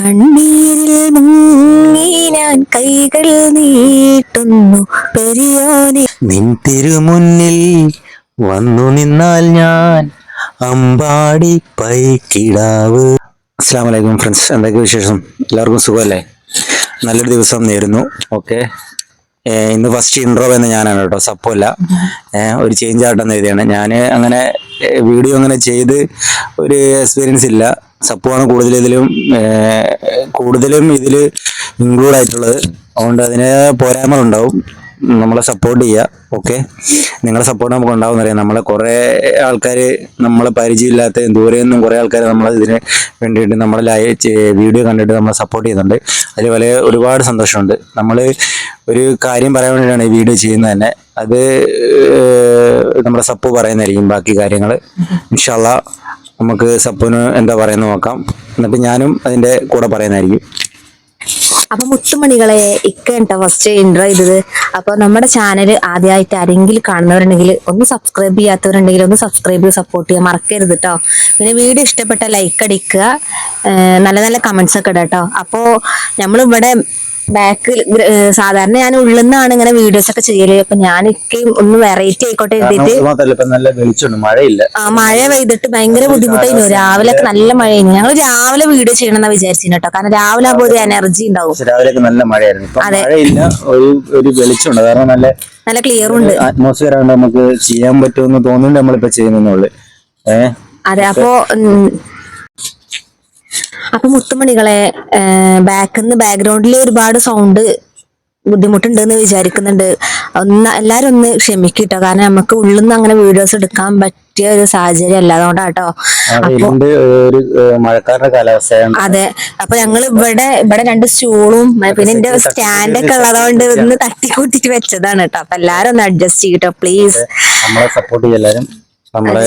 കണ്ണീരിൽ മുങ്ങി ഞാൻ കൈകൾ നീട്ടുന്നു പെരിയോനെ. നിൻ തിരുമുന്നിൽ വന്നു നിന്നാൽ ഞാൻ അമ്പാടി പൈക്കിടാവ്. അസ്സാം വലൈക്കും ഫ്രണ്ട്സ്. എന്തൊക്കെ വിശേഷം? എല്ലാവർക്കും സുഖമല്ലേ? നല്ലൊരു ദിവസം നേരുന്നു. ഓക്കെ. ഇന്ന് ഫസ്റ്റ് ഇൻട്രോ എന്ന് ഞാനാണ് കേട്ടോ. സപ്പല്ല ഒരു ചേഞ്ച് ആട്ടെന്ന് എഴുതിയാണ് ഞാൻ അങ്ങനെ വീഡിയോ അങ്ങനെ ചെയ്ത് ഒരു എക്സ്പീരിയൻസ് ഇല്ല. സപ്പുവാണ് കൂടുതൽ ഇതിലും കൂടുതലും ഇതിൽ ഇൻക്ലൂഡ് ആയിട്ടുള്ളത്. അതുകൊണ്ട് അതിന് പോരായ്മകളുണ്ടാവും. നമ്മളെ സപ്പോർട്ട് ചെയ്യുക ഓക്കെ നിങ്ങളെ സപ്പോർട്ട് നമുക്ക് ഉണ്ടാവും അറിയാം. നമ്മളെ കുറേ ആൾക്കാർ നമ്മളെ പരിചയമില്ലാത്ത ദൂരെ നിന്നും കുറേ ആൾക്കാർ നമ്മൾ ഇതിന് വേണ്ടിയിട്ട് നമ്മളെ ലൈവ് വീഡിയോ കണ്ടിട്ട് നമ്മളെ സപ്പോർട്ട് ചെയ്യുന്നുണ്ട്. അതിൽ വലിയ ഒരുപാട് സന്തോഷമുണ്ട്. നമ്മൾ ഒരു കാര്യം പറയാൻ വേണ്ടിയിട്ടാണ് ഈ വീഡിയോ ചെയ്യുന്നത് തന്നെ. അത് നമ്മുടെ സപ്പോ പറയുന്നതായിരിക്കും ബാക്കി കാര്യങ്ങൾ ഇൻഷാല്ല നമുക്ക് സപ്പുന് എന്താ പറയുന്നത് നോക്കാം. എന്നിട്ട് ഞാനും അതിന്റെ കൂടെ പറയുന്നതായിരിക്കും. അപ്പൊ മുത്തുമണികളെ ഇക്കണ്ട ഫസ്റ്റ് ഇൻട്രോ ചെയ്തത്. അപ്പൊ നമ്മുടെ ചാനൽ ആദ്യമായിട്ട് ആരെങ്കിലും കാണുന്നവരുണ്ടെങ്കിൽ ഒന്ന് സബ്സ്ക്രൈബ് ചെയ്യാത്തവരുണ്ടെങ്കിൽ ഒന്ന് സബ്സ്ക്രൈബ് ചെയ്ത് സപ്പോർട്ട് ചെയ്യാൻ മറക്കരുത് കേട്ടോ പിന്നെ വീഡിയോ ഇഷ്ടപ്പെട്ട ലൈക്ക് അടിക്കുക. നല്ല നല്ല കമന്റ്സ് ഒക്കെ ഇടാം കേട്ടോ അപ്പോ നമ്മളിവിടെ ബാക്കിൽ സാധാരണ ഞാൻ ഉള്ളിൽ നിന്നാണ് ഇങ്ങനെ വീഡിയോസ് ഒക്കെ ചെയ്യൽ. അപ്പൊ ഞാൻ ഇക്കയും ഒന്ന് വെറൈറ്റി ആയിക്കോട്ടെ എഴുതിയിട്ട് മഴയില്ല. ആ മഴ പെയ്തിട്ട് ഭയങ്കര ബുദ്ധിമുട്ടായിരുന്നു രാവിലെ ഒക്കെ നല്ല മഴയായിരുന്നു. ഞങ്ങൾ രാവിലെ വീഡിയോ ചെയ്യണമെന്നാ വിചാരിച്ചിരുന്നു കേട്ടോ കാരണം രാവിലെ ആകുമ്പോൾ ഒരു എനർജി ഉണ്ടാവും. രാവിലെ നല്ല മഴയായിരുന്നു. മഴയില്ല ഒരു ഒരു വെളിച്ചമുണ്ട്. കാരണം നല്ല നല്ല ക്ലിയർ ഉണ്ട്. അറ്റ്മോസ്ഫിയർ ആണ് നമുക്ക് ചെയ്യാൻ പറ്റുമെന്ന് തോന്നുന്നുണ്ട് നമ്മളിപ്പോ ചെയ്യുന്നുള്ളു ഏഹ് അതെ അപ്പോ അപ്പൊ മുത്തുമണികളെ ബാക്കിൽ നിന്ന് ബാക്ക്ഗ്രൗണ്ടിൽ ഒരുപാട് സൗണ്ട് ബുദ്ധിമുട്ടുണ്ടെന്ന് വിചാരിക്കുന്നുണ്ട്. ഒന്ന് എല്ലാരും ഒന്ന് ക്ഷമിക്കട്ടോ. കാരണം നമുക്ക് ഉള്ളിൽ നിന്ന് അങ്ങനെ വീഡിയോസ് എടുക്കാൻ പറ്റിയ ഒരു സാഹചര്യം അല്ല അതുകൊണ്ടാട്ടോ അതെ. അപ്പൊ ഞങ്ങൾ ഇവിടെ ഇവിടെ രണ്ട് സ്റ്റൂളും പിന്നെ എന്റെ സ്റ്റാൻഡൊക്കെ ഉള്ളതുകൊണ്ട് ഒന്ന് തട്ടിക്കൂട്ടിട്ട് വെച്ചതാണ് കേട്ടോ. അപ്പൊ എല്ലാരും ഒന്ന് അഡ്ജസ്റ്റ് ചെയ്യട്ടോ പ്ലീസ് നമ്മളെ സപ്പോർട്ട് ചെയ്യും എല്ലാരും. നമ്മളെ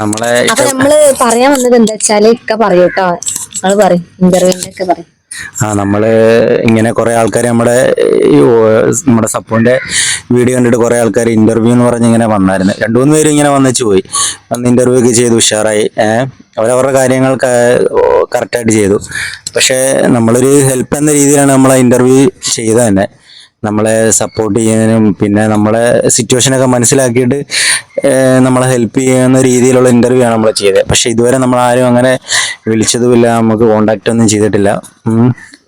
നമ്മളെ അപ്പൊ നമ്മൾ പറയാൻ വന്നത് എന്താ വെച്ചാൽ ഇക്ക പറയൂ ആ നമ്മൾ ഇങ്ങനെ കുറെ ആൾക്കാർ നമ്മുടെ നമ്മുടെ സപ്പോന്റെ വീഡിയോ കണ്ടിട്ട് കുറെ ആൾക്കാർ ഇന്റർവ്യൂ എന്ന് പറഞ്ഞ് ഇങ്ങനെ വന്നായിരുന്നു. രണ്ടു മൂന്ന് പേര് ഇങ്ങനെ വന്നിച്ച് പോയി. വന്ന് ഇന്റർവ്യൂ ഒക്കെ ചെയ്തു ഉഷാറായി. അവരവരുടെ കാര്യങ്ങൾ കറക്റ്റായിട്ട് ചെയ്തു. പക്ഷേ നമ്മളൊരു ഹെൽപ്പ് എന്ന രീതിയിലാണ് നമ്മൾ ഇന്റർവ്യൂ ചെയ്തത് തന്നെ നമ്മളെ സപ്പോർട്ട് ചെയ്യാനും പിന്നെ നമ്മളെ സിറ്റുവേഷനൊക്കെ മനസ്സിലാക്കിയിട്ട് നമ്മളെ ഹെൽപ്പ് ചെയ്യുന്ന രീതിയിലുള്ള ഇന്റർവ്യൂ ആണ് നമ്മൾ ചെയ്തത് പക്ഷേ ഇതുവരെ നമ്മൾ ആരും അങ്ങനെ വിളിച്ചതുമില്ല നമുക്ക് കോൺടാക്റ്റ് ഒന്നും ചെയ്തിട്ടില്ല.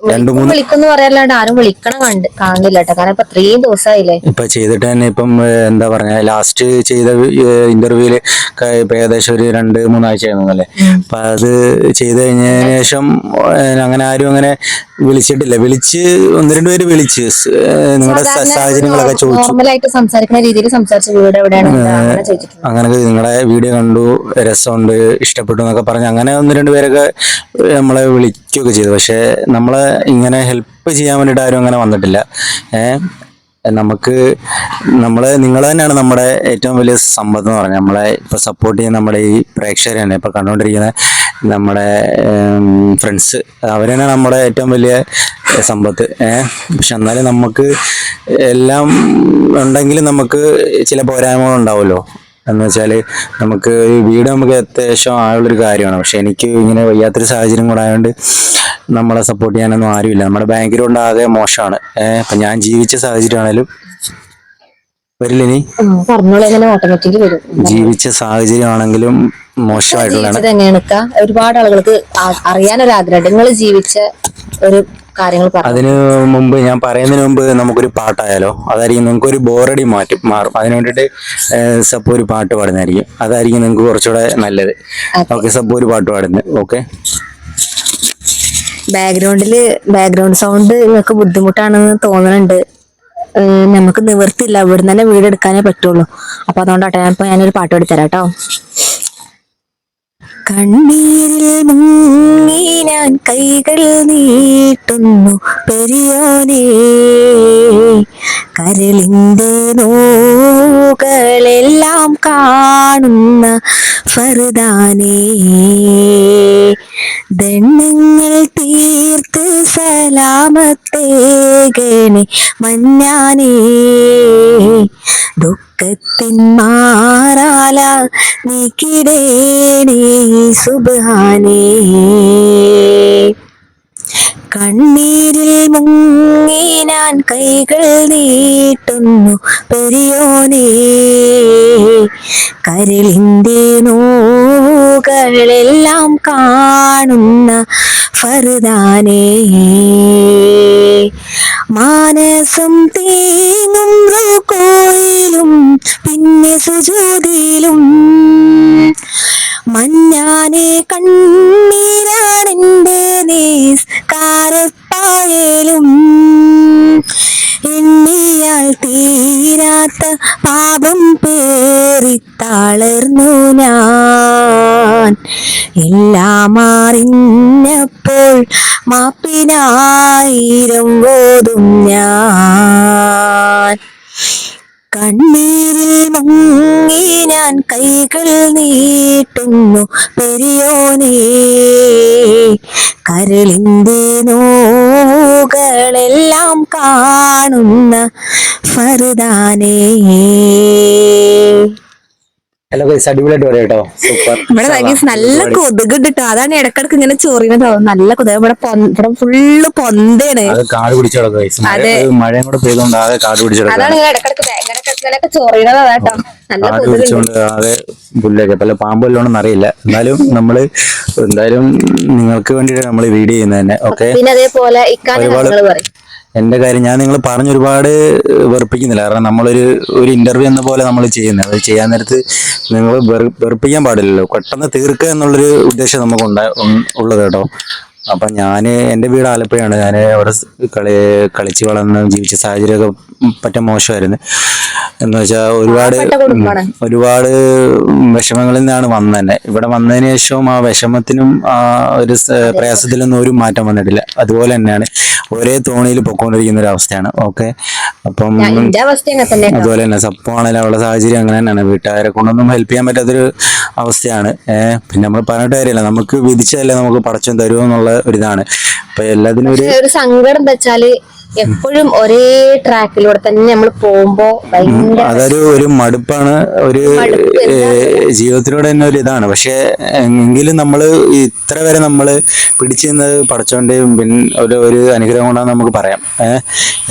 രണ്ട് മൂന്ന് വിളിക്കുന്നു പറയാല്ലാണ്ട് ആരും വിളിക്കണം കണ്ട് കാണുന്നില്ല കേട്ടോ കാരണം ഇപ്പൊ അത്രയും ദിവസമായില്ലേ ഇപ്പൊ ചെയ്തിട്ട് തന്നെ ഇപ്പം എന്താ പറയാ ലാസ്റ്റ് ചെയ്ത ഇന്റർവ്യൂൽ ഇപ്പൊ ഏകദേശം ഒരു രണ്ട് മൂന്നാഴ്ച ആയിരുന്നു അല്ലേ അപ്പൊ അത് ചെയ്ത് കഴിഞ്ഞതിന് ശേഷം അങ്ങനെ ആരും അങ്ങനെ വിളിച്ചിട്ടില്ല. വിളിച്ച് ഒന്ന് രണ്ട് പേര് വിളിച്ച്. നിങ്ങളുടെ സാഹചര്യങ്ങളൊക്കെ ചോദിച്ചു. നോർമലായിട്ട് സംസാരിക്കുന്ന രീതിയിൽ സംസാരിച്ച വീട് എവിടെയാണ് അങ്ങനെ ചോദിച്ചിട്ടുണ്ട്. അങ്ങനെ നിങ്ങളെ വീഡിയോ കണ്ടു രസമുണ്ട് ഇഷ്ടപ്പെട്ടു എന്നൊക്കെ പറഞ്ഞ് അങ്ങനെ ഒന്ന് രണ്ട് പേരൊക്കെ നമ്മളെ വിളിക്കുകയൊക്കെ ചെയ്തു. പക്ഷേ നമ്മളെ ഇങ്ങനെ ഹെൽപ്പ് ചെയ്യാൻ വേണ്ടിയിട്ട് ആരും അങ്ങനെ വന്നിട്ടില്ല. നമുക്ക് നമ്മൾ നിങ്ങൾ തന്നെയാണ് നമ്മുടെ ഏറ്റവും വലിയ സമ്പത്ത് എന്ന് പറഞ്ഞാൽ നമ്മളെ ഇപ്പൊ സപ്പോർട്ട് ചെയ്യുന്ന നമ്മുടെ ഈ പ്രേക്ഷകർ തന്നെ ഇപ്പൊ കണ്ടുകൊണ്ടിരിക്കുന്ന നമ്മുടെ ഫ്രണ്ട്സ് അവർ തന്നെയാണ് നമ്മുടെ ഏറ്റവും വലിയ സമ്പത്ത്. പക്ഷെ എന്നാലും നമുക്ക് എല്ലാം ഉണ്ടെങ്കിലും നമുക്ക് ചില പോരായ്മകൾ ഉണ്ടാവുമല്ലോ. എന്ന് വെച്ചാൽ നമുക്ക് വീട് നമുക്ക് അത്യാവശ്യം ആയുള്ളൊരു കാര്യമാണ്. പക്ഷെ എനിക്ക് ഇങ്ങനെ വയ്യാത്തൊരു സാഹചര്യം കൂടെ ആയതുകൊണ്ട് നമ്മളെ സപ്പോർട്ട് ചെയ്യാനൊന്നും ആരുമില്ല. നമ്മുടെ ബാക്ക്ഗ്രൗണ്ട് ആകെ മോശമാണ്. ഏഹ് ഇപ്പം ഞാൻ ജീവിച്ച സാഹചര്യമാണേലും വരില്ല ഇനി പറഞ്ഞോളൂ എങ്ങനെ ഓട്ടോമാറ്റിക്കലി വരും. ജീവിച്ച സാഹചര്യമാണെങ്കിലും മോശമായിട്ടുള്ളതാണ്? ഒരുപാട് ആളുകൾക്ക് അറിയാനൊരാഗ്രഹം നിങ്ങൾ ജീവിച്ച ഒരു കാര്യങ്ങൾ പറഞ്ഞു. അതിന് മുമ്പ് ഞാൻ പറയുന്നതിന് മുമ്പ് നമുക്കൊരു പാട്ടായാലോ? അതായിരിക്കും നിങ്ങൾക്ക് ഒരു ബോറടി മാറ്റി മാറും. അതിന് വേണ്ടിയിട്ട് സപ്പോ ഒരു പാട്ട് പാടുന്നതായിരിക്കും. അതായിരിക്കും നിങ്ങൾക്ക് കുറച്ചുകൂടെ നല്ലത്. ഓക്കെ സപ്പോ ഒരു പാട്ട് പാടുന്നത്. ഓക്കെ. ബാക്ക്ഗ്രൗണ്ടിൽ ബാക്ക്ഗ്രൗണ്ട് സൗണ്ട് നിങ്ങൾക്ക് ബുദ്ധിമുട്ടാണെന്ന് തോന്നുന്നുണ്ട് നമുക്ക് നിവർത്തില്ല ഇവിടെ തന്നെ വീട് എടുക്കാനേ പറ്റുള്ളൂ. അപ്പൊ അതുകൊണ്ടാട്ടെ ഞാൻ ഞാനൊരു പാട്ട് പാടിത്തരാം കേട്ടോ. കണ്ണീരിൽ മുങ്ങി ഞാൻ കൈകൾ നീട്ടുന്നു പെരിയോനേ. കരളിന്റെ നോകളെല്ലാം കാണുന്ന ഫറുദാനേ ദണ്ണങ്ങൾ തീർത്ത് സലാമത്തേകണേ മഞ്ഞാനേ ദുഃഖത്തിൻ മാറാല നീക്കിടേണേ സുബാനേ കണ്ണീരിൽ മുങ്ങി ഞാൻ കൈകൾ നീട്ടുന്നു പെരിയോനേ. കരളിന്റെ നോകളെല്ലാം കാണുന്ന ഫറുദാനേ. മാനസം തേങ്ങും കോയിലും പിന്നെ സുജോതിയിലും. മഞ്ഞാനെ കണ്ണീരാണെന്റെ നിസ്കാരപ്പായലും എണ്ണിയാൽ തീരാത്ത പാപം പേറി തളർന്നു ഞാൻ. എല്ലാം അറിഞ്ഞപ്പോൾ മാപ്പിനായിരം ഓതും ഞാൻ. കണ്ണീരിൽ മുങ്ങി ഞാൻ കൈകൾ നീട്ടുന്നു പെരിയോനേ. കരളിന്റെ നോകളെല്ലാം കാണുന്ന ഫറുദാനേ. അടിപൊളിയായിട്ട് പറയാം കേട്ടോ. ഇവിടെ നല്ല കൊതുക് കിട്ടും അതാണ് ഇടക്കിടക്ക് ഇങ്ങനെ ചൊറിയുന്നത് നല്ല കൊതുക്. ഇവിടെ ഇവിടെ ഫുള്ള് പൊന്തയാണ്. അത് കാട് പിടിച്ചു കിടക്കും അതെ. മഴയും കൂടെ പെയ്തോണ്ട് ആകെ കാട് പിടിച്ചു അതാണ് ഇടക്കിടക്ക് ഇങ്ങനെയൊക്കെ ചൊറിയണത് നല്ല പുല്ലൊക്കെ. പല പാമ്പ് വല്ലോണെന്ന് അറിയില്ല എന്നാലും നമ്മൾ എന്തായാലും നിങ്ങൾക്ക് വേണ്ടിയിട്ട് നമ്മൾ വീഡിയോ ചെയ്യുന്നത് തന്നെ ഓക്കെ? പിന്നെ അതേപോലെ ഇക്കാന്റെ ഒരുപാട് പറയും. എന്റെ കാര്യം ഞാൻ നിങ്ങൾ പറഞ്ഞ ഒരുപാട് വെറുപ്പിക്കുന്നില്ല. കാരണം നമ്മളൊരു ഒരു ഇന്റർവ്യൂ എന്ന പോലെ നമ്മൾ ചെയ്യുന്നത്. അത് ചെയ്യാൻ നേരത്ത് നിങ്ങൾ വെറുപ്പിക്കാൻ പാടില്ലല്ലോ. പെട്ടെന്ന് തീർക്കുക എന്നുള്ളൊരു ഉദ്ദേശം നമുക്ക് ഉണ്ടാ ഉം- ഉള്ളത് കേട്ടോ. അപ്പൊ ഞാൻ എന്റെ വീട് ആലപ്പുഴയാണ്. ഞാൻ അവിടെ കളി കളിച്ച് വളർന്ന് ജീവിച്ച സാഹചര്യമൊക്കെ പറ്റ മോശമായിരുന്നു. എന്ന് വെച്ചാൽ ഒരുപാട്. ഒരുപാട് വിഷമങ്ങളിൽ നിന്നാണ് വന്നത് തന്നെ ഇവിടെ വന്നതിന് ശേഷവും ആ വിഷമത്തിനും ആ ഒരു പ്രയാസത്തിലൊന്നും ഒരു മാറ്റം വന്നിട്ടില്ല. അതുപോലെ തന്നെയാണ്. ഒരേ തോണിയിൽ പൊക്കോണ്ടിരിക്കുന്ന ഒരു അവസ്ഥയാണ്. ഓക്കെ. അപ്പം അതുപോലെ തന്നെ സപ്പമാണെങ്കിലും അവളുടെ സാഹചര്യം അങ്ങനെ തന്നെയാണ്. വീട്ടുകാരെ കൊണ്ടൊന്നും ഹെൽപ്പ് ചെയ്യാൻ പറ്റാത്തൊരു അവസ്ഥയാണ്. പിന്നെ നമ്മൾ പറഞ്ഞിട്ട് കാര്യമില്ല. നമുക്ക് വിധിച്ചതല്ലേ നമുക്ക് പടച്ചം തരുമോ എന്നുള്ള ഒരിതാണ്. അപ്പൊ എല്ലാത്തിനും ഒരു ഒരു സങ്കടം വെച്ചാൽ എപ്പോഴും ഒരേ ട്രാക്കിലൂടെ തന്നെ നമ്മൾ പോകുമ്പോ അതൊരു ഒരു മടുപ്പാണ് ഒരു ജീവിതത്തിലൂടെ തന്നെ ഒരു ഇതാണ്. പക്ഷെ എങ്കിലും നമ്മൾ ഇത്ര വരെ നമ്മൾ പിടിച്ചു പഠിച്ചോണ്ടേയും പിന്നെ ഒരു ഒരു അനുഗ്രഹം കൊണ്ടാന്ന് നമുക്ക് പറയാം. ഏഹ്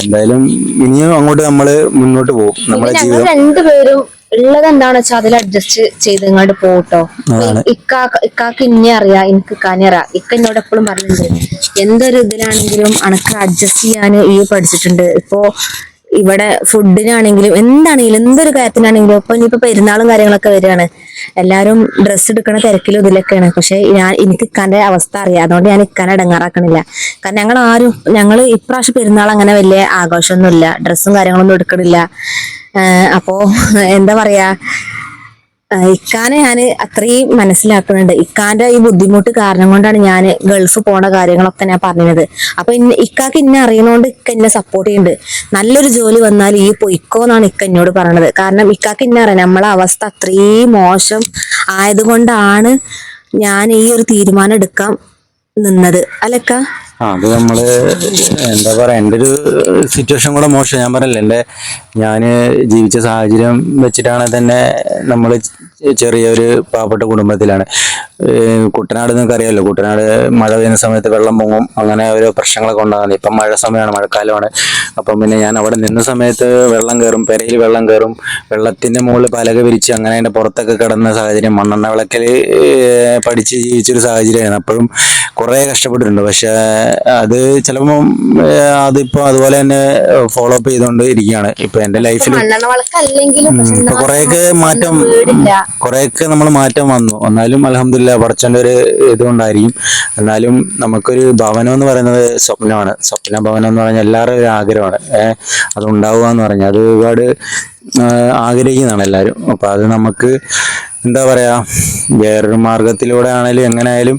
എന്തായാലും ഇനിയും അങ്ങോട്ട് നമ്മൾ മുന്നോട്ട് പോകും. നമ്മുടെ ജീവിതം രണ്ടുപേരും ഉള്ളത് എന്താണെന്ന് വെച്ചാൽ അതിൽ അഡ്ജസ്റ്റ് ചെയ്ത് ഇങ്ങോട്ട് പോട്ടോ. ഇക്കാക്ക് ഇക്കാക്ക് ഇന്നെ അറിയാം എനിക്ക് ഇക്കാനെ അറിയാം. ഇക്ക എന്നോട് എപ്പോഴും പറഞ്ഞിട്ടുണ്ട് എന്തൊരു ഇതിലാണെങ്കിലും അനക്ക് അഡ്ജസ്റ്റ് ചെയ്യാൻ ഈ പഠിച്ചിട്ടുണ്ട്. ഇപ്പോ ഇവിടെ ഫുഡിനാണെങ്കിലും എന്താണെങ്കിലും എന്തൊരു കാര്യത്തിനാണെങ്കിലും ഇപ്പൊ ഇനിയിപ്പോ പെരുന്നാളും കാര്യങ്ങളൊക്കെ വരികയാണ്. എല്ലാരും ഡ്രസ്സ് എടുക്കണ തിരക്കിലും ഇതിലൊക്കെയാണ്. പക്ഷെ ഞാൻ എനിക്ക് ഇക്കാന്റെ അവസ്ഥ അറിയാം. അതുകൊണ്ട് ഞാൻ ഇക്കാനെ ഇടങ്ങാറാക്കണില്ല. കാരണം ഞങ്ങൾ ആരും ഞങ്ങൾ ഇപ്രാവശ്യം പെരുന്നാൾ അങ്ങനെ വലിയ ആഘോഷമൊന്നുമില്ല. ഡ്രസ്സും കാര്യങ്ങളൊന്നും എടുക്കണില്ല. അപ്പോ എന്താ പറയാ ഇക്കാനെ ഞാൻ അത്രയും മനസ്സിലാക്കുന്നുണ്ട്. ഇക്കാന്റെ ഈ ബുദ്ധിമുട്ട് കാരണം കൊണ്ടാണ് ഞാൻ ഗൾഫ് പോണ കാര്യങ്ങളൊക്കെ ഞാൻ പറഞ്ഞത്. അപ്പൊ ഇക്കാക്ക് ഇന്നെ അറിയണോണ്ട് ഇക്ക എന്നെ സപ്പോർട്ട് ചെയ്യുന്നുണ്ട് നല്ലൊരു ജോലി വന്നാൽ ഈ പൊയ്ക്കോ എന്നാണ് ഇക്ക എന്നോട് പറയണത്. കാരണം ഇക്കാക്ക് ഇന്നെ അറിയാം നമ്മളെ അവസ്ഥ അത്രയും മോശം ആയതുകൊണ്ടാണ് ഞാൻ ഈ ഒരു തീരുമാനം എടുക്കാൻ നിന്നത്. അല്ലക്ക അത് നമ്മൾ എന്താ പറയാ എന്റെ ഒരു സിറ്റുവേഷൻ കൂടെ മോശം. ഞാൻ പറയല്ലേ എന്റെ ഞാൻ ജീവിച്ച സാഹചര്യം വെച്ചിട്ടാണ് തന്നെ നമ്മൾ ചെറിയൊരു പാവപ്പെട്ട കുടുംബത്തിലാണ്. കുട്ടനാട് നിങ്ങൾക്ക് അറിയാമല്ലോ കുട്ടനാട് മഴ പെയ്യുന്ന സമയത്ത് വെള്ളം പൊങ്ങും. അങ്ങനെ ഓരോ പ്രശ്നങ്ങളൊക്കെ ഉണ്ടാകുന്നത്. ഇപ്പം മഴ സമയമാണ് മഴക്കാലമാണ്. അപ്പം പിന്നെ ഞാൻ അവിടെ നിന്ന സമയത്ത് വെള്ളം കയറും പെരയിൽ വെള്ളം കയറും വെള്ളത്തിന്റെ മുകളിൽ പലക വിരിച്ച് അങ്ങനെ അതിന്റെ പുറത്തൊക്കെ കിടന്ന സാഹചര്യം മണ്ണെണ്ണ വിളക്കൽ പഠിച്ച് ജീവിച്ചൊരു സാഹചര്യമാണ്. അപ്പോഴും കുറേ കഷ്ടപ്പെട്ടിട്ടുണ്ട്. പക്ഷെ അത് ചിലപ്പം അതിപ്പോൾ അതുപോലെ തന്നെ ഫോളോ അപ്പ് ചെയ്തുകൊണ്ട് ഇരിക്കുകയാണ് ഇപ്പൊ എന്റെ ലൈഫിൽ എന്നാലും മാറ്റം കൊറേയൊക്കെ കുറെയൊക്കെ നമ്മൾ മാറ്റം വന്നു. എന്നാലും അലഹമില്ല പടച്ചന്റെ ഒരു ഇതുകൊണ്ടായിരിക്കും എന്നാലും നമുക്കൊരു ഭവനം എന്ന് പറയുന്നത് സ്വപ്നമാണ്. സ്വപ്ന ഭവനം എന്ന് പറഞ്ഞാൽ എല്ലാവരുടെ ഒരു ആഗ്രഹമാണ്. അത് ഉണ്ടാവുക എന്ന് പറഞ്ഞാൽ അത് ഒരുപാട് ആഗ്രഹിക്കുന്നതാണ് എല്ലാവരും. അപ്പൊ അത് നമുക്ക് എന്താ പറയാ വേറൊരു മാർഗത്തിലൂടെ ആണെങ്കിലും എങ്ങനെ ആയാലും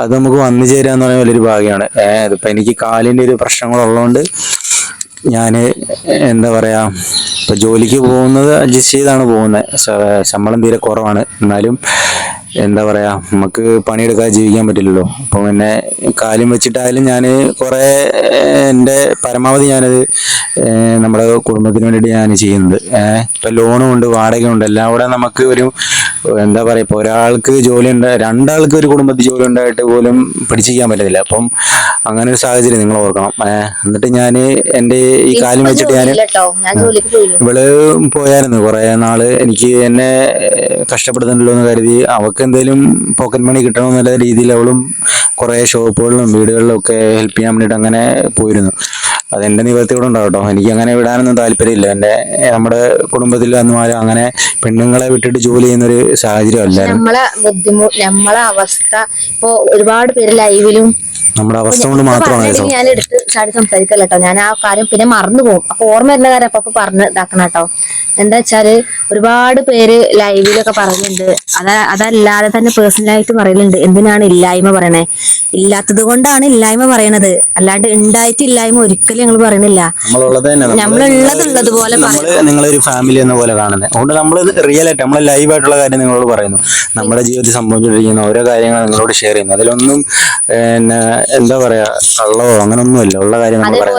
അത് നമുക്ക് വന്നു ചേരുക എന്ന് പറയുന്നത് വലിയൊരു ഭാഗ്യമാണ് ഏഹ് എനിക്ക് കാലിന്റെ ഒരു പ്രശ്നങ്ങളുള്ളതുകൊണ്ട് ഞാൻ എന്താ പറയുക ഇപ്പം ജോലിക്ക് പോകുന്നത് അഡ്ജസ്റ്റ് ചെയ്താണ് പോകുന്നത് ശമ്പളം തീരെ കുറവാണ്. എന്നാലും എന്താ പറയുക നമുക്ക് പണിയെടുക്കാതെ ജീവിക്കാൻ പറ്റില്ലല്ലോ. അപ്പം പിന്നെ കാലും വെച്ചിട്ടായാലും ഞാൻ കുറേ എന്റെ പരമാവധി ഞാനത് നമ്മുടെ കുടുംബത്തിന് വേണ്ടിയിട്ട് ഞാൻ ചെയ്യുന്നത്. ഇപ്പൊ ലോണും ഉണ്ട് വാടകയുണ്ട്. എല്ലാം കൂടെ നമുക്ക് ഒരു എന്താ പറയാ ഇപ്പൊ ഒരാൾക്ക് ജോലി ഉണ്ട രണ്ടാൾക്ക് ഒരു കുടുംബത്തിൽ ജോലി ഉണ്ടായിട്ട് പോലും പിടിച്ചിരിക്കാൻ പറ്റത്തില്ല. അപ്പം അങ്ങനെ ഒരു സാഹചര്യം നിങ്ങൾ ഓർക്കണം. എന്നിട്ട് ഞാൻ എന്റെ ഈ കാലം വെച്ചിട്ട് ഞാൻ ഇവൾ പോയായിരുന്നു കുറെ നാൾ. എനിക്ക് എന്നെ കഷ്ടപ്പെടുന്നുണ്ടല്ലോ എന്ന് കരുതി അവൾക്ക് എന്തെങ്കിലും പോക്കറ്റ് മണി കിട്ടണമെന്നുള്ള രീതിയിൽ അവളും കുറെ ഷോപ്പുകളിലും വീടുകളിലും ഒക്കെ ഹെൽപ്പ് ചെയ്യാൻ വേണ്ടിയിട്ട് അങ്ങനെ പോയിരുന്നു. അതെന്റെ നിവർത്തിയോടെ ഉണ്ടാവും കേട്ടോ. എനിക്ക് അങ്ങനെ വിടാനൊന്നും താല്പര്യമില്ല. എന്റെ ഏഹ്, നമ്മുടെ കുടുംബത്തിൽ അന്നുമാരും അങ്ങനെ പെണ്ണുങ്ങളെ വിട്ടിട്ട് ജോലി ചെയ്യുന്ന ഒരു സാഹചര്യം അല്ലായിരുന്നു നമ്മളെ ബുദ്ധിമുട്ട് നമ്മളെ അവസ്ഥ ഇപ്പോ ഒരുപാട് പേര് ലൈവിലും നമ്മുടെ അവസ്ഥ കൊണ്ട് മാത്രമാണ് ഞാൻ എടുത്ത് ചാടി സംസാരിക്കല്ലോ ഞാൻ ആ കാര്യം പിന്നെ മറന്നു പോകും. അപ്പൊ ഓർമ്മ വരുന്ന കാര്യം അപ്പൊ പറഞ്ഞ് ഇതാക്കണം കേട്ടോ. എന്താ വെച്ചാൽ ഒരുപാട് പേര് ലൈവിലൊക്കെ പറയുന്നുണ്ട്. അതാ അതല്ലാതെ തന്നെ പേഴ്സണലായിട്ട് പറയുന്നുണ്ട് എന്തിനാണ് ഇല്ലായ്മ പറയണേ? ഇല്ലാത്തത് കൊണ്ടാണ് ഇല്ലായ്മ പറയണത്. അല്ലാണ്ട് ഉണ്ടായിട്ട് ഇല്ലായ്മ ഒരിക്കലും ഞങ്ങൾ പറയണില്ല. നമ്മളുള്ളത് തന്നെ. നമ്മൾ നമ്മളുള്ളത് ഉള്ളത് പോലെ നിങ്ങളൊരു ഫാമിലി എന്ന പോലെ കാണുന്നത് അതുകൊണ്ട് നമ്മൾ റിയൽ ആയിട്ട് നമ്മൾ ലൈവ് ആയിട്ടുള്ള കാര്യം നിങ്ങളോട് പറയുന്നു. നമ്മുടെ ജീവിതത്തിൽ സംഭവിച്ചിരിക്കുന്ന ഓരോ കാര്യങ്ങൾ നിങ്ങളോട് ഷെയർ ചെയ്യുന്നു. അതിലൊന്നും പിന്നെ എന്താ പറയാ കള്ളവോ അങ്ങനൊന്നുമില്ല. ഉള്ള കാര്യം നമ്മൾ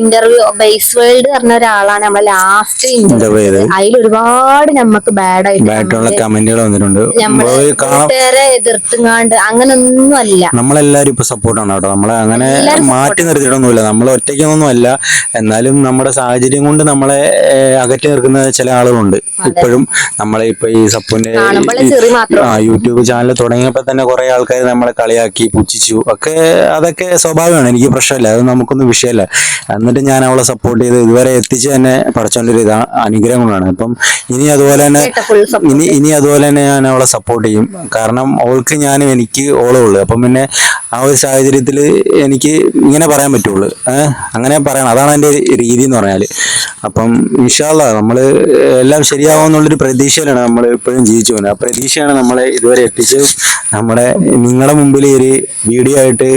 ഇന്റർവ്യൂ ബേസ് വേൾഡ് പറഞ്ഞ ഒരാളാണ് നമ്മളെ ലാസ്റ്റ് ഇന്റർവ്യൂ അതിൽ ഒരുപാട് നമുക്ക് ബാഡ് ആയിട്ട് ബായിട്ടുള്ള കമന്റുകൾ വന്നിട്ടുണ്ട്. വേറെ പോയി അങ്ങനെ എതിർത്തുങ്ങാണ്ട് അങ്ങനൊന്നും അല്ല. നമ്മളെല്ലാരും ഇപ്പൊ സപ്പോർട്ടാണ് കേട്ടോ. നമ്മളെ അങ്ങനെ മാറ്റി നിർത്തിയിട്ടൊന്നുമില്ല. നമ്മൾ ഒറ്റയ്ക്കൊന്നും അല്ല. എന്നാലും നമ്മുടെ സാഹചര്യം കൊണ്ട് നമ്മളെ അകറ്റി നിർക്കുന്ന ചില ആളുകളുണ്ട്. ഇപ്പോഴും നമ്മളെ ഇപ്പൊ ഈ സപ്പുന്റെ യൂട്യൂബ് ചാനൽ തുടങ്ങിയപ്പോ തന്നെ കുറെ ആൾക്കാർ നമ്മളെ കളിയാക്കി പുച്ഛിച്ചു. ഒക്കെ അതൊക്കെ സ്വാഭാവികമാണ് എനിക്ക് പ്രശ്നമില്ല. അത് നമുക്കൊന്നും വിഷയമല്ല. എന്നിട്ട് ഞാൻ അവളെ സപ്പോർട്ട് ചെയ്ത് ഇതുവരെ എത്തിച്ച് തന്നെ പഠിച്ചോണ്ടൊരു ഇതാ അനുഗ്രഹം കൊണ്ടാണ് അപ്പം ഇനി അതുപോലെ തന്നെ ഇനി ഇനി അതുപോലെ തന്നെ ഞാൻ അവളെ സപ്പോർട്ട് ചെയ്യും. കാരണം അവൾക്ക് ഞാനും എനിക്ക് ഓളേ ഉള്ളു. അപ്പം പിന്നെ ആ ഒരു സാഹചര്യത്തിൽ എനിക്ക് ഇങ്ങനെ പറയാൻ പറ്റുള്ളൂ. ഏഹ് അങ്ങനെ പറയണം. അതാണ് എന്റെ രീതി എന്ന് പറഞ്ഞാൽ അപ്പം ഇൻഷാല്ല നമ്മൾ എല്ലാം ശരിയാവുമെന്നുള്ളൊരു പ്രതീക്ഷയിലാണ് നമ്മൾ ഇപ്പോഴും ജീവിച്ചു പോകുന്നത്. ആ പ്രതീക്ഷയാണ് നമ്മളെ ഇതുവരെ എത്തിച്ച് നമ്മുടെ നിങ്ങളുടെ മുമ്പിൽ ഒരു വീഡിയോ ആയിട്ട്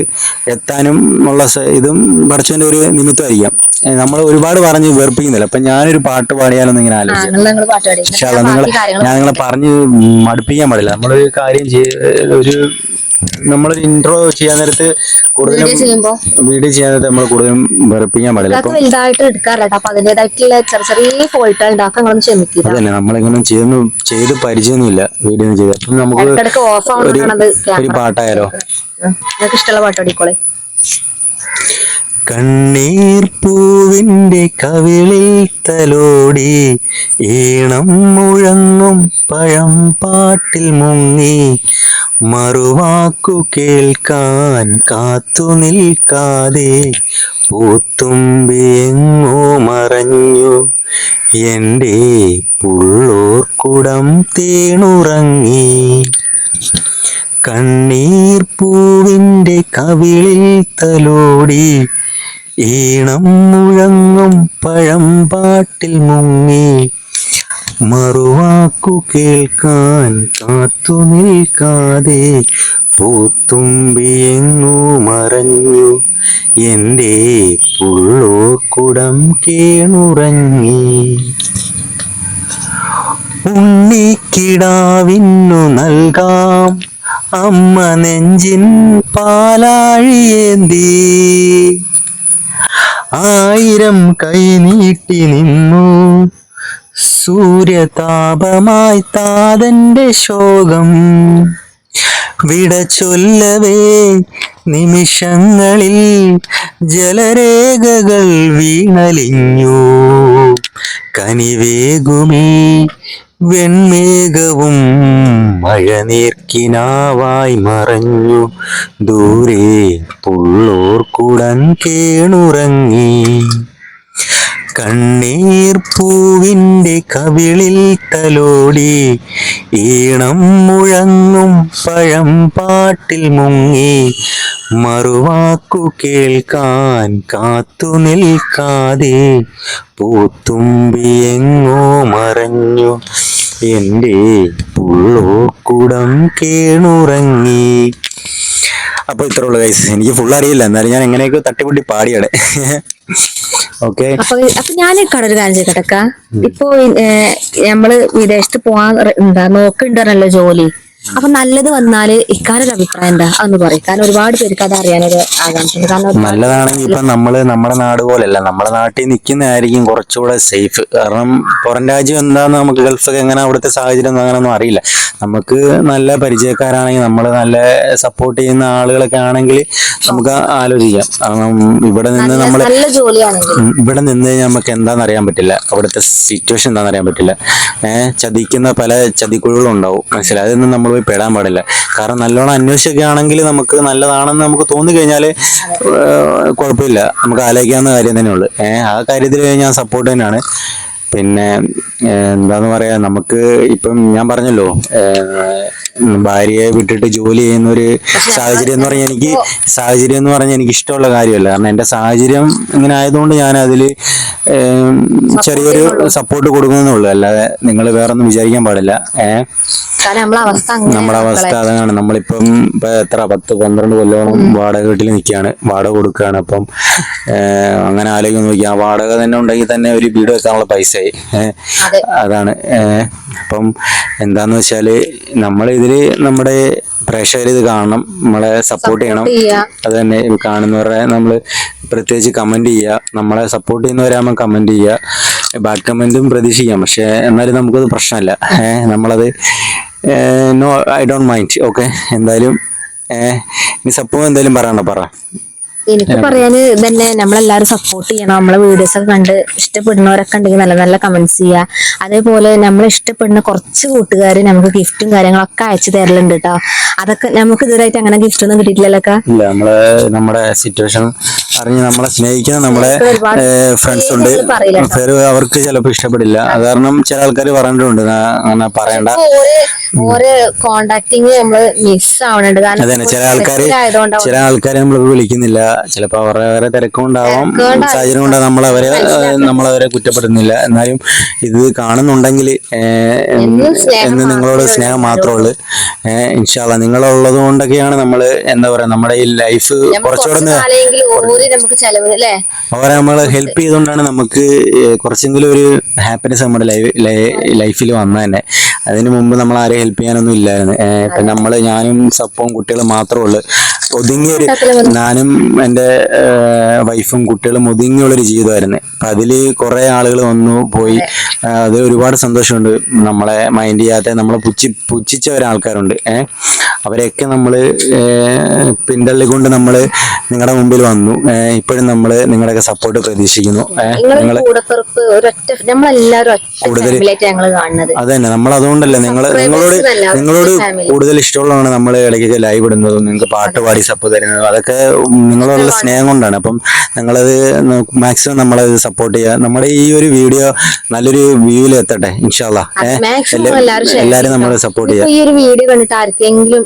എത്താനും ഉള്ള ഇതും പഠിച്ചതിന്റെ ഒരു നിമിത്തമായിരിക്കാം. നമ്മൾ ഒരുപാട് പറഞ്ഞ് വേർപ്പിക്കുന്നില്ല അപ്പം ഞാനൊരു പാട്ട് പാടിയാലൊന്നും ഇങ്ങനെ ഞാൻ നിങ്ങളെ പറഞ്ഞ് മടുപ്പിക്കാൻ പാടില്ല. നമ്മളൊരു കാര്യം ഒരു നമ്മളൊരു ഇൻട്രോ ചെയ്യാൻ നേരത്ത് കൂടുതലും വീഡിയോ ചെയ്യാൻ നേരത്ത് നമ്മൾ കൂടുതലും വെറുപ്പിക്കാൻ പാടില്ല. വലുതായിട്ട് എടുക്കാറില്ല കേട്ടോ. അപ്പൊ അതിന്റേതായിട്ടുള്ള ചെറിയ ചെറിയ ഫോൾട്ട് ഉണ്ടാക്കാൻ നിങ്ങളൊന്ന് ക്ഷമിക്കുക. അത് തന്നെ നമ്മളിങ്ങനെ ചെയ്തൊന്നും ചെയ്ത് പരിചയമൊന്നുമില്ല വീഡിയോ ചെയ്ത്. അപ്പം നമുക്ക് ഒരു പാട്ടായാലോ? ഇഷ്ടമുള്ള പാട്ട് പാടിക്കോളെ. കണ്ണീർ പൂവിന്റെ കവിളിൽ തലോടി ഈണം മുഴങ്ങും പഴം പാട്ടിൽ മുങ്ങി. മറുവാക്കു കേൾക്കാൻ കാത്തു നിൽക്കാതെ പൂത്തുമ്പി എങ്ങോ മറഞ്ഞു. എന്റെ പുള്ളോർക്കുടം തേണുറങ്ങി. കണ്ണീർ പൂവിന്റെ കവിളിൽ തലോടി ഈണം മുഴങ്ങും പഴം പാട്ടിൽ മുങ്ങി. മറുവാക്കു കേൾക്കാൻ കാത്തു നിൽക്കാതെ പൂത്തുമ്പിയെങ്ങു മറഞ്ഞു. എന്റെ പുള്ളോക്കുടം കേണുറങ്ങി. ഉണ്ണിക്കിടാവിന്നു നൽകാം അമ്മ നെഞ്ചിൻ പാലാഴിയേന്തി. ആയിരം കൈ നീട്ടി നിന്നു. സൂര്യതാപമായി താതന്റെ ശോകം. വിട ചൊല്ലവേ നിമിഷങ്ങളിൽ ജലരേഖകൾ വീണലിഞ്ഞു. കനിവേകുമേ വെൺമേഘവും മഴനീർക്കിനാവായി മറഞ്ഞു. ദൂരെ പുള്ളോർക്കുടൻ കേണുറങ്ങി. കണ്ണീർ പൂവിന്റെ കവിളിൽ തലോടി. ഈണം മുഴങ്ങും പഴം പാട്ടിൽ മുങ്ങി. മറുവാക്കു കേൾക്കാൻ കാത്തു നിൽക്കാതെ പൂത്തുമ്പിയെങ്ങോ മറഞ്ഞു. എന്റെ പുള്ളോക്കുടം കേണുറങ്ങി. അപ്പൊ ഇത്ര ഉള്ളു ഗൈസ് എനിക്ക് ഫുൾ അറിയില്ല. എന്നാലും ഞാൻ എങ്ങനെയൊക്കെ തട്ടിപ്പൊട്ടി പാടിയാണ് ഓക്കെ അപ്പൊ ഞാൻ കടൊരു കാര്യം ചെയ്യട്ടക്ക ഇപ്പൊ നമ്മൾ വിദേശത്ത് പോവാൻ എന്താ നോക്കുന്നുണ്ടല്ലോ ജോലി? അപ്പൊ നല്ലത് വന്നാൽ ഇക്കാനൊരു അഭിപ്രായം എന്താ? അതൊന്ന് പറയും. കാരണം ഒരുപാട് പേർക്ക് അത് അറിയാനൊരു ആകാംക്ഷയുണ്ട്. കാരണം നല്ലതാണെങ്കിൽ ഇപ്പൊ നമ്മൾ നമ്മുടെ നാട് പോലെയല്ല. നമ്മുടെ നാട്ടിൽ നിൽക്കുന്നതായിരിക്കും കുറച്ചുകൂടെ സേഫ്. കാരണം പുറം രാജ്യം എന്താന്ന് നമുക്ക് ഗൾഫൊക്കെ എങ്ങനെ അവിടുത്തെ സാഹചര്യം അങ്ങനെയൊന്നും അറിയില്ല. നമുക്ക് നല്ല പരിചയക്കാരാണെങ്കിൽ നമ്മൾ നല്ല സപ്പോർട്ട് ചെയ്യുന്ന ആളുകളൊക്കെ ആണെങ്കിൽ നമുക്ക് ആലോചിക്കാം. കാരണം ഇവിടെ നിന്ന് നമ്മൾ നല്ല ജോലിയാണെങ്കിൽ. ഇവിടെ നിന്ന് കഴിഞ്ഞാൽ നമുക്ക് എന്താണെന്ന് അറിയാൻ പറ്റില്ല. അവിടുത്തെ സിറ്റുവേഷൻ എന്താണെന്ന് അറിയാൻ പറ്റില്ല. ഏഹ് ചതിക്കുന്ന പല ചതിക്കുഴികളും ഉണ്ടാവും. മനസ്സിലായി? അതൊന്നും നമ്മൾ പോയി പെടാൻ പാടില്ല. കാരണം നല്ലോണം അന്വേഷിക്കുകയാണെങ്കിൽ ആണെങ്കിൽ നമുക്ക് നല്ലതാണെന്ന് നമുക്ക് തോന്നി കഴിഞ്ഞാൽ കുഴപ്പമില്ല. നമുക്ക് ആലോചിക്കാവുന്ന കാര്യം തന്നെ ഉള്ളു. ഏഹ് ആ കാര്യത്തിൽ ഞാൻ സപ്പോർട്ട് തന്നെയാണ്. പിന്നെ എന്താന്ന് പറയാ നമുക്ക് ഇപ്പം ഞാൻ പറഞ്ഞല്ലോ ഭാര്യയെ വിട്ടിട്ട് ജോലി ചെയ്യുന്ന ഒരു സാഹചര്യം എന്ന് പറഞ്ഞാൽ എനിക്ക് സാഹചര്യം എന്ന് പറഞ്ഞാൽ എനിക്ക് ഇഷ്ടമുള്ള കാര്യമല്ല. കാരണം എന്റെ സാഹചര്യം ഇങ്ങനെ ആയതുകൊണ്ട് ഞാൻ അതിൽ ചെറിയൊരു സപ്പോർട്ട് കൊടുക്കുന്നുള്ളൂ. അല്ലാതെ നിങ്ങൾ വേറെ ഒന്നും വിചാരിക്കാൻ പാടില്ല. ഏഹ് കാരണം നമ്മളെ അവസ്ഥ നമ്മുടെ അവസ്ഥ അതാണ്. നമ്മളിപ്പം ഇപ്പൊ എത്ര? പത്ത് പന്ത്രണ്ട് കൊല്ലോളം വാടക വീട്ടിൽ നിൽക്കുകയാണ്. വാടക കൊടുക്കുകയാണ്. അപ്പം അങ്ങനെ ആലോചിക്കുന്നു നോക്കി ആ വാടക തന്നെ ഉണ്ടെങ്കിൽ തന്നെ ഒരു വീട് വെക്കാനുള്ള പൈസ ആയി അതെ. അതാണ്. അപ്പം എന്താന്ന് വെച്ചാൽ നമ്മൾ ഇതിൽ നമ്മുടെ പ്രേക്ഷകർ ഇത് കാണണം നമ്മളെ സപ്പോർട്ട് ചെയ്യണം. ചെയ്യാ. അത് തന്നെ കാണുന്നവരെ നമ്മൾ പ്രത്യേകിച്ച് കമന്റ് ചെയ്യുക നമ്മളെ സപ്പോർട്ട് ചെയ്യുന്നവരാകുമ്പോൾ കമന്റ് ചെയ്യുക ബാഡ് കമന്റും പ്രതീക്ഷിക്കാം. പക്ഷെ എന്നാലും നമുക്കത് പ്രശ്നമല്ല. ഏഹ് നമ്മളത് no I don't mind okay എന്തായാലും ഏഹ് ഇനി സപ്പോ എന്തായാലും പറയണ്ട പറ. എനിക്ക് പറയാന് തന്നെ നമ്മളെല്ലാരും സപ്പോർട്ട് ചെയ്യണം. നമ്മളെ വീഡിയോസ് ഒക്കെ കണ്ട് ഇഷ്ടപ്പെടുന്നവരൊക്കെ ഉണ്ടെങ്കിൽ നല്ല നല്ല കമന്റ്സ് ചെയ്യുക അതേപോലെ നമ്മൾ ഇഷ്ടപ്പെടുന്ന കുറച്ച് കൂട്ടുകാർ നമുക്ക് ഗിഫ്റ്റും കാര്യങ്ങളൊക്കെ അയച്ചു തരലുണ്ട് കേട്ടോ അതൊക്കെ നമുക്ക് ഇതുവരെയായിട്ട് അങ്ങനെ ഗിഫ്റ്റ് ഒന്നും കിട്ടിയിട്ടില്ലല്ലോ ഇല്ല നമ്മളെ നമ്മുടെ സിറ്റുവേഷൻ അറിഞ്ഞ് നമ്മളെ സ്നേഹിക്കുന്ന നമ്മളെ ഫ്രണ്ട്സ് ഉണ്ട്. പേര് അവർക്ക് ചിലപ്പോൾ ഇഷ്ടപ്പെടില്ല. അത് കാരണം ചില ആൾക്കാർ പറഞ്ഞിട്ടുണ്ട് "നാ- അങ്ങനെ പറയണ്ട. കോണ്ടാക്ടിങ് നമ്മൾ മിസ് ആവണുണ്ട്. കാരണം ചില ആൾക്കാർ ചില ആൾക്കാരെ നമ്മൾ വിളിക്കുന്നില്ല. ചിലപ്പോ അവരുടെ വേറെ തിരക്കുണ്ടാവാം ഉണ്ടാവാം. സാഹചര്യം കൊണ്ട് നമ്മൾ അവരെ നമ്മളവരെ കുറ്റപ്പെടുന്നില്ല എന്നാലും ഇത് കാണുന്നുണ്ടെങ്കിൽ എന്നും നിങ്ങളോട് സ്നേഹം മാത്രമേ ഉള്ളൂ. ഇൻഷാല്ല നിങ്ങളുള്ളത് കൊണ്ടൊക്കെയാണ് നമ്മൾ എന്താ പറയാ നമ്മുടെ ഈ ലൈഫ് കുറച്ചുകൂടെ അവരെ നമ്മൾ ഹെൽപ്പ് ചെയ്തുകൊണ്ടാണ് നമുക്ക് കുറച്ചെങ്കിലും ഒരു ഹാപ്പിനെസ് നമ്മുടെ ലൈഫിൽ വന്നത് തന്നെ. അതിനു മുമ്പ് നമ്മൾ ആരെയും ഹെൽപ്പ് ചെയ്യാനൊന്നും ഇല്ലായിരുന്നു. ഇപ്പൊ നമ്മൾ ഞാനും സപ്പവും കുട്ടികളും മാത്രമേ ഉള്ളൂ. ഒതുങ്ങിയൊരു ഞാനും എന്റെ വൈഫും കുട്ടികളും ഒതുങ്ങിയുള്ളൊരു ജീവിതമായിരുന്നു. അപ്പൊ അതിൽ കുറെ ആളുകൾ വന്നു പോയി. അത്. ഒരുപാട് സന്തോഷമുണ്ട്. നമ്മളെ മൈൻഡ് ചെയ്യാത്ത നമ്മളെ പുച്ഛി പുച്ഛിച്ച ഒരാൾക്കാരുണ്ട്. ഏഹ് അവരെയൊക്കെ നമ്മൾ പിന്തള്ളിക്കൊണ്ട് നമ്മൾ നിങ്ങളുടെ മുമ്പിൽ വന്നു. ഇപ്പോഴും നമ്മൾ നിങ്ങളുടെയൊക്കെ സപ്പോർട്ട് പ്രതീക്ഷിക്കുന്നു. നിങ്ങൾ അത് തന്നെ നമ്മൾ അതുകൊണ്ടല്ലേ നിങ്ങൾ നിങ്ങളോട് നിങ്ങളോട് കൂടുതൽ ഇഷ്ടമുള്ളതാണ് നമ്മൾ ഇടയ്ക്ക് ലൈവ് ഇടുന്നതും നിങ്ങൾക്ക് പാട്ട് പാടി സപ്പ് തരുന്നതും. അതൊക്കെ നിങ്ങളോടുള്ള സ്നേഹം കൊണ്ടാണ്. അപ്പം നിങ്ങളത് മാക്സിമം നമ്മളത് സപ്പോർട്ട് ചെയ്യുക. നമ്മുടെ ഈ ഒരു വീഡിയോ നല്ലൊരു വ്യൂവിൽ എത്തട്ടെ ഇൻഷാല്ല എല്ലാവരും നമ്മളെ സപ്പോർട്ട് ചെയ്യുക. ഈ ഒരു വീഡിയോ കണ്ടിട്ട് ആർക്കെങ്കിലും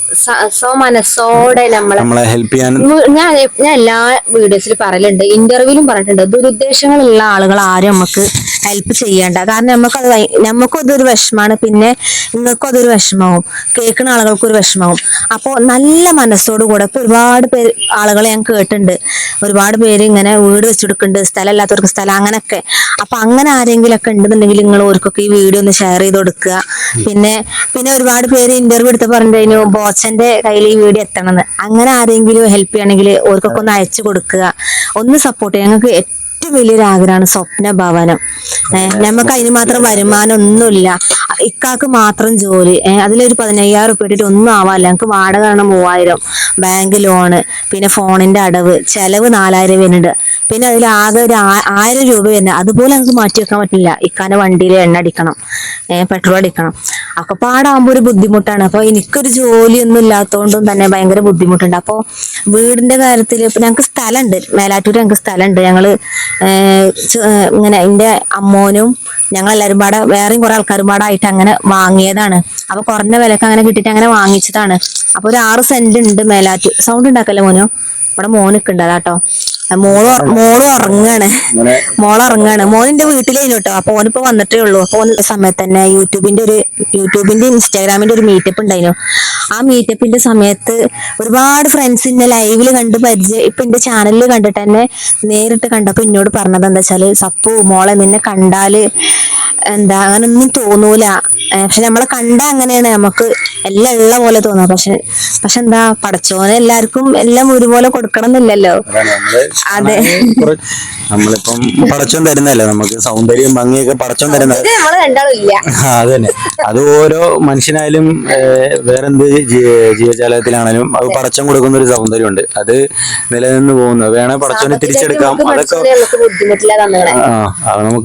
സ്വമനസ്സോടെ നമ്മളെ ഹെൽപ്പ് ചെയ്യാൻ ഞാൻ ഞാൻ എല്ലാ വീഡിയോസിലും പറയലുണ്ട്. ഇന്റർവ്യൂലും പറഞ്ഞിട്ടുണ്ട്. ദുരുദ്ദേശങ്ങളുള്ള ആളുകൾ ആരും നമുക്ക് ഹെൽപ്പ് ചെയ്യേണ്ട. കാരണം നമുക്ക് അത് നമുക്കും അതൊരു വിഷമാണ് പിന്നെ നിങ്ങൾക്കും അതൊരു വിഷമാവും. കേൾക്കുന്ന ആളുകൾക്കും ഒരു വിഷമാവും. അപ്പോൾ നല്ല മനസ്സോട് കൂടെ ഇപ്പൊ ഒരുപാട് പേര് ആളുകളെ ഞാൻ കേട്ടിട്ടുണ്ട്. ഒരുപാട് പേര് ഇങ്ങനെ വീട് വെച്ചെടുക്കുന്നുണ്ട് സ്ഥലം ഇല്ലാത്തവർക്ക് സ്ഥലം അങ്ങനെയൊക്കെ. അപ്പൊ അങ്ങനെ ആരെങ്കിലും ഒക്കെ ഉണ്ടെന്നുണ്ടെങ്കിൽ നിങ്ങൾ ഓർക്കൊക്കെ ഈ വീഡിയോ ഒന്ന് ഷെയർ ചെയ്ത് കൊടുക്കുക. പിന്നെ പിന്നെ ഒരുപാട് പേര് ഇന്റർവ്യൂ എടുത്ത് പറഞ്ഞു ബോച്ചന്റെ കയ്യിൽ ഈ വീഡിയോ എത്തണമെന്ന്. അങ്ങനെ ആരെങ്കിലും ഹെൽപ്പ് ചെയ്യണമെങ്കിൽ ഓർക്കൊക്കെ ഒന്ന് അയച്ചു കൊടുക്കുക. ഒന്ന് സപ്പോർട്ട് ചെയ്യുക ഞങ്ങൾക്ക് ഏറ്റവും വലിയൊരു ആഗ്രഹമാണ് സ്വപ്ന ഭവനം. നമുക്ക് അതിന് മാത്രം വരുമാനം ഒന്നുമില്ല. ഇക്കാക്ക് മാത്രം ജോലി. അതിലൊരു പതിനയ്യായിരം റുപ്യ ഇട്ടിട്ട് ഒന്നും ആവാല്ല ഞങ്ങൾക്ക് വാടക ആണ് മൂവായിരം. ബാങ്ക് ലോണ് പിന്നെ ഫോണിന്റെ അടവ്. ചെലവ് നാലായിരം വരുന്നുണ്ട്. പിന്നെ അതിൽ ആകെ ഒരു ആയിരം രൂപ വരുന്നത്. അതുപോലെ നമുക്ക് മാറ്റി വെക്കാൻ പറ്റില്ല. ഇക്കാന്റെ വണ്ടിയിൽ എണ്ണ അടിക്കണം. പെട്രോൾ അടിക്കണം. ഒക്കെ പാടാകുമ്പോൾ ഒരു ബുദ്ധിമുട്ടാണ്. അപ്പൊ എനിക്കൊരു ജോലിയൊന്നും ഇല്ലാത്തതുകൊണ്ടും തന്നെ ഭയങ്കര ബുദ്ധിമുട്ടുണ്ട്. അപ്പോൾ വീടിന്റെ കാര്യത്തിൽ ഇപ്പൊ ഞങ്ങൾക്ക് സ്ഥലമുണ്ട് മേലാറ്റൂർ ഞങ്ങൾക്ക് സ്ഥലമുണ്ട് ഞങ്ങൾ ഏഹ് ഇങ്ങനെ എന്റെ അമ്മോനും ഞങ്ങൾ എല്ലാവരും പാടെ വേറെയും കുറെ ആൾക്കാരും പാടെ ആയിട്ട് അങ്ങനെ വാങ്ങിയതാണ്. അപ്പൊ കുറഞ്ഞ വിലക്ക് അങ്ങനെ കിട്ടിയിട്ട് അങ്ങനെ വാങ്ങിച്ചതാണ്. അപ്പൊ ഒരു ആറ് സെന്റ് ഉണ്ട് മേലാറ്റൂർ സൗണ്ട് ഉണ്ടാക്കല്ലേ മോനോ? ഇവിടെ മോനൊക്കെ ഉണ്ട് അതാട്ടോ മോൾ മോൾ ഉറങ്ങാണ്. മോൾ ഉറങ്ങാണ്. മോനിന്റെ വീട്ടിലേനു കേട്ടോ അപ്പൊ ഓനിപ്പോ വന്നിട്ടേ ഉള്ളൂ. അപ്പൊ ഓൻ സമയത്ത് തന്നെ യൂട്യൂബിന്റെ ഒരു യൂട്യൂബിന്റെ ഇൻസ്റ്റാഗ്രാമിന്റെ ഒരു മീറ്റപ്പ് ഉണ്ടായിരുന്നു ആ മീറ്റപ്പിന്റെ സമയത്ത് ഒരുപാട് ഫ്രണ്ട്സ് ഇന്നെ ലൈവിൽ കണ്ട് പരിചയം ഇപ്പൊ എന്റെ ചാനലിൽ കണ്ടിട്ട് തന്നെ നേരിട്ട് കണ്ടപ്പോ എന്നോട് പറഞ്ഞത് എന്താ വെച്ചാൽ സപ്പു മോളെ നിന്നെ കണ്ടാൽ എന്താ അങ്ങനെ ഒന്നും തോന്നൂല പക്ഷെ നമ്മളെ കണ്ട അങ്ങനെയാണ് നമുക്ക് എല്ലാം ഉള്ള പോലെ തോന്നാം. പക്ഷെ പക്ഷെ എന്താ പടച്ചോനെ എല്ലാവർക്കും എല്ലാം ഒരുപോലെ കൊടുക്കണം എന്നില്ലല്ലോ അതെ. നമ്മളിപ്പം പടച്ചോൻ തരുന്നല്ലേ നമുക്ക് സൗന്ദര്യം ഭംഗിയൊക്കെ പടച്ചോൻ തരുന്ന അതന്നെ അത് തന്നെ അത് ഓരോ മനുഷ്യനായാലും വേറെന്ത് ജീവജാലത്തിലാണേലും ജീവജാലകത്തിലാണെങ്കിലും അത് പടച്ചം കൊടുക്കുന്ന ഒരു സൗന്ദര്യമുണ്ട്. അത് നിലനിന്ന് പോകുന്നു. വേണേ പടച്ചോനെ തിരിച്ചെടുക്കാം. അതൊക്കെ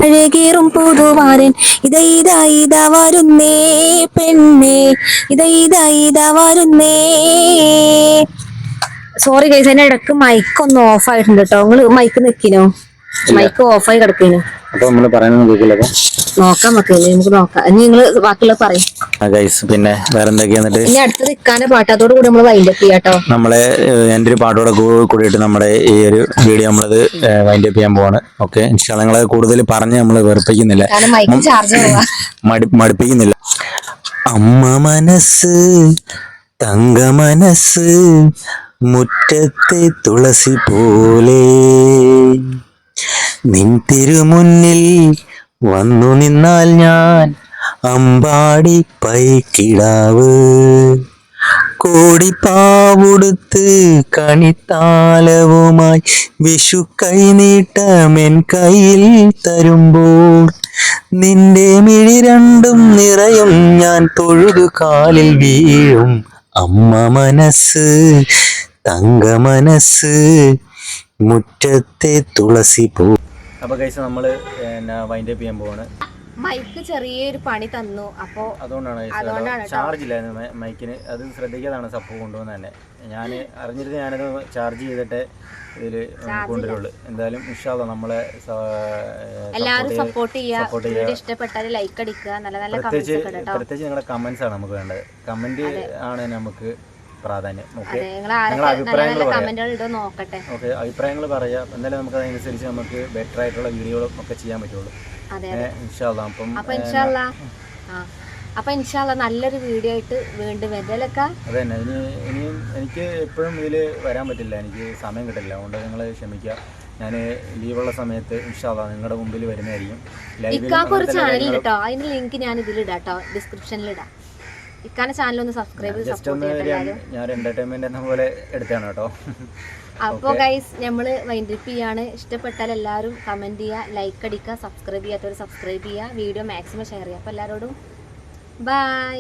അഴകേറും പുതുവാരൻ ഇതാ ഇതാ ഇതാ വരുന്നേ പെണ്ണേ. ഇതാ ഇതാ ഇതാ വരുന്നേ സോറി ഗൈസ് എന്റെ ഇടയ്ക്ക് മൈക്ക് ഒന്ന് ഓഫ് ആയിട്ടുണ്ട് കേട്ടോ നിങ്ങൾ മൈക്ക് നിക്കിനോ? മൈക്ക് ഓഫായി കിടക്കുന്നു നമ്മൾ പറയുന്നത് കേൾക്കില്ല നോക്കാം നമുക്ക് നമുക്ക് നോക്കാം. ഇനി നിങ്ങൾ ബാക്കിയുള്ള പറയും. ഗൈസ് പിന്നെ വേറെ ഇനി പാട്ട് അതോട് കൂടി നമ്മൾ വൈൻഡപ്പ് ചെയ്യാട്ടോ. നമ്മളെ എന്റെ ഒരു പാട്ടോടെ കൂടിയിട്ട് നമ്മുടെ ഈ ഒരു വീഡിയോ നമ്മളത് വൈൻഡ് അപ്പ് ചെയ്യാൻ പോവാണ്. ഓക്കെ നിങ്ങളെ കൂടുതൽ പറഞ്ഞ് നമ്മൾ വെറുപ്പിക്കുന്നില്ല. മടുപ്പിക്കുന്നില്ല. അമ്മ മനസ്സ് തങ്ക മനസ്സ് മുറ്റത്തെ തുളസി പോലെ. നിൻ തിരുമുന്നിൽ വന്നു നിന്നാൽ ഞാൻ അമ്പാടി പൈക്കിടാവ്. കോടിപ്പാവുടുത്ത് കണിത്താലവുമായി വിഷു കൈ നീട്ടമെൻ കയ്യിൽ തരുമ്പോൾ നിന്റെ മിഴി രണ്ടും നിറയും ഞാൻ തൊഴുതു കാലിൽ വീഴും. അമ്മ മനസ്സ് തങ്ക മനസ്സ് മുറ്റത്തെ തുളസി പൂ. അപ്പൊ കഴിച്ച് നമ്മൾ വൈൻഡപ്പ് ചെയ്യാൻ പോവാണ്. മൈക്ക് ചെറിയൊരു പണി തന്നു. അപ്പോ അതുകൊണ്ടാണ്. ചാർജ് ഇല്ലായിരുന്നു മൈക്കിന്. അത് ശ്രദ്ധിക്കാതാണ് സപ്പ് കൊണ്ടുവന്നത് തന്നെ. ഞാൻ അറിഞ്ഞിരുന്നു ഞാനത് ചാർജ് ചെയ്തിട്ട് ഇതിൽ കൊണ്ടുവരുള്ളൂ. എന്തായാലും ഇൻഷാല്ല നമ്മളെ എല്ലാവരും സപ്പോർട്ട് ചെയ്യുക. ഇഷ്ടപ്പെട്ടാൽ ലൈക്ക് അടിക്കുക. നല്ല നല്ല പ്രത്യേകിച്ച് പ്രത്യേകിച്ച് നിങ്ങളുടെ കമന്റ്സ് ആണ് നമുക്ക് വേണ്ടത്. കമന്റ് ആണ് നമുക്ക് പ്രാധാന്യം. ഓക്കെ നിങ്ങളുടെ അഭിപ്രായങ്ങൾ പറയാം. ഓക്കെ അഭിപ്രായങ്ങൾ പറയാം. എന്തായാലും നമുക്ക് അതനുസരിച്ച് നമുക്ക് ബെറ്റർ ആയിട്ടുള്ള വീഡിയോകളും ഒക്കെ ചെയ്യാൻ പറ്റുള്ളൂ. അപ്പം ഇൻഷാല്ല ആ അപ്പൊ ഇൻഷാല്ല നല്ലൊരു വീഡിയോ ആയിട്ട് വീണ്ടും വരലൊക്കെ അതെ ഇനി ഇനിയും എനിക്ക് എപ്പോഴും ഇതിൽ വരാൻ പറ്റില്ല. എനിക്ക് സമയം കിട്ടില്ല. അതുകൊണ്ട് നിങ്ങൾ ക്ഷമിക്കുക. ഞാൻ ലീവുള്ള സമയത്ത് ഇൻഷാല്ല നിങ്ങളുടെ മുമ്പിൽ വരുന്നതായിരിക്കും. ഇക്കാക്കൊരു ഇക്കാക്ക് ചാനൽ കേട്ടോ അതിന്റെ ലിങ്ക് ഞാൻ ഇതിൽ ഇടാം കേട്ടോ ഡിസ്ക്രിപ്ഷനിൽ ഇടാം. ഇക്കാന്റെ ചാനൽ ഒന്ന് സബ്സ്ക്രൈബ് ജസ്റ്റ് ഒന്ന് ഞാൻ എന്റർടൈൻമെന്റ് എന്ന പോലെ എടുത്താണ് കേട്ടോ അപ്പോൾ ഗൈസ് നമ്മൾ വൈൻഡപ്പ് ചെയ്യാണ്. ഇഷ്ടപ്പെട്ടാൽ എല്ലാവരും കമന്റ് ചെയ്യുക ലൈക്ക് അടിക്കുക സബ്സ്ക്രൈബ് ചെയ്യാത്തവർ സബ്സ്ക്രൈബ് ചെയ്യുക വീഡിയോ മാക്സിമം ഷെയർ ചെയ്യുക അപ്പോൾ എല്ലാവരോടും ബൈ